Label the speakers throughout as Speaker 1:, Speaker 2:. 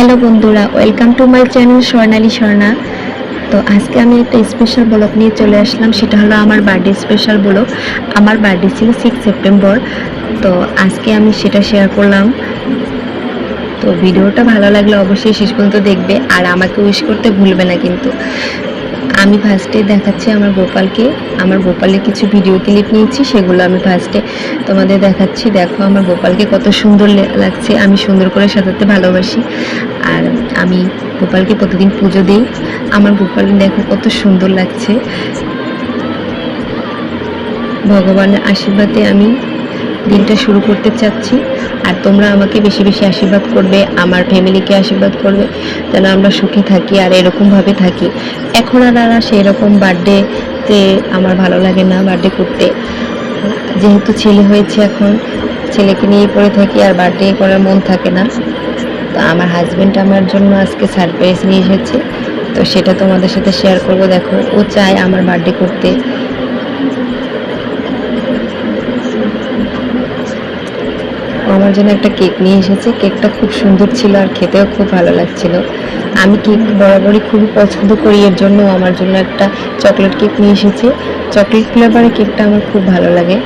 Speaker 1: Hello বন্ধুরা welcome to my channel Swarnali Swarna তো আজকে আমি একটা স্পেশাল ব্লগ নিয়ে চলে আসলাম, সেটা হলো আমার বার্থডে স্পেশাল ব্লক আমার বার্থডে ছিল সিক্স সেপ্টেম্বর তো আজকে আমি সেটা শেয়ার করলাম। তো ভিডিওটা ভালো লাগলে অবশ্যই শেষ পর্যন্ত দেখবে, আর আমাকে উইশ করতে ভুলবে না কিন্তু। আমি ফার্স্টে দেখাচ্ছি আমার গোপালকে। আমার গোপালের কিছু ভিডিও ক্লিপ নিয়েছি, সেগুলো আমি ফার্স্টে তোমাদের দেখাচ্ছি। দেখো আমার গোপালকে কত সুন্দর লাগছে, আমি সুন্দর করে সাজাতে ভালোবাসি। আর আমি গোপালকে প্রতিদিন পুজো দিই। আমার গোপাল দেখো কত সুন্দর লাগছে। ভগবানের আশীর্বাদে আমি দিনটা শুরু করতে চাচ্ছি। আর তোমরা আমাকে বেশি বেশি আশীর্বাদ করবে, আমার ফ্যামিলিকে আশীর্বাদ করবে, যেন আমরা সুখী থাকি আর এরকমভাবে থাকি। এখন আর আর সেই রকম বার্থডেতে আমার ভালো লাগে না বার্থডে করতে। যেহেতু ছেলে হয়েছে এখন, ছেলেকে নিয়ে পড়ে থাকি আর বার্থডে করার মন থাকে না। তো আমার হাজব্যান্ড আমার জন্য আজকে সারপ্রাইজ নিয়ে এসেছে। তো সেটা তোমাদের সাথে শেয়ার করব। দেখো, ও চায় আমার বার্থডে করতে ও আমার জন্য একটা কেক নিয়ে এসেছে। কেকটা খুব সুন্দর ছিল আর খেতেও খুব ভালো লাগছিল। আমি কেক বরাবরই খুবই পছন্দ করি, এর জন্য আমার জন্য একটা চকলেট কেক নিয়ে এসেছে। চকলেট ফ্লেভারের কেকটা আমার খুব ভালো লাগে।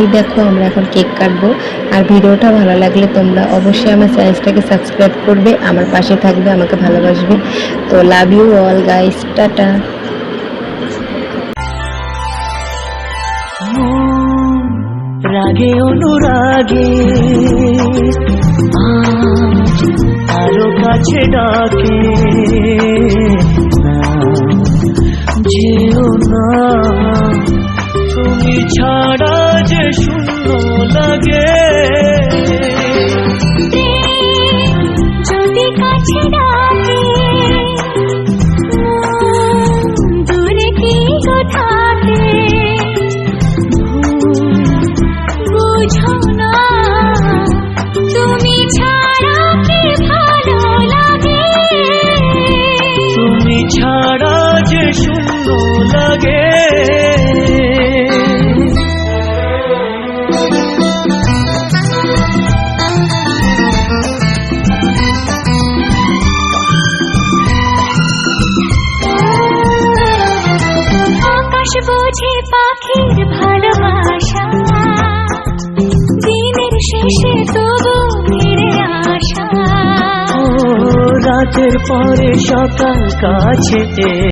Speaker 1: এই দেখো, আমরা এখন কেক কাটবো। আর ভিডিওটা ভালো লাগলে তোমরা অবশ্যই আমার চ্যানেলটাকে সাবস্ক্রাইব করবে, আমার পাশে থাকবে, আমাকে ভালোবাসবে। তো love you all guys tata.
Speaker 2: রাগে অনুরাগে। আরও কাছে ডাকে। যেও না। তুমি ছাড়া যে শূন্য
Speaker 3: বোঝে পাখির ভালোবাসা। দিনের শেষে তবু ফিরে আসা।
Speaker 2: রাতের পরে সকাল কাছে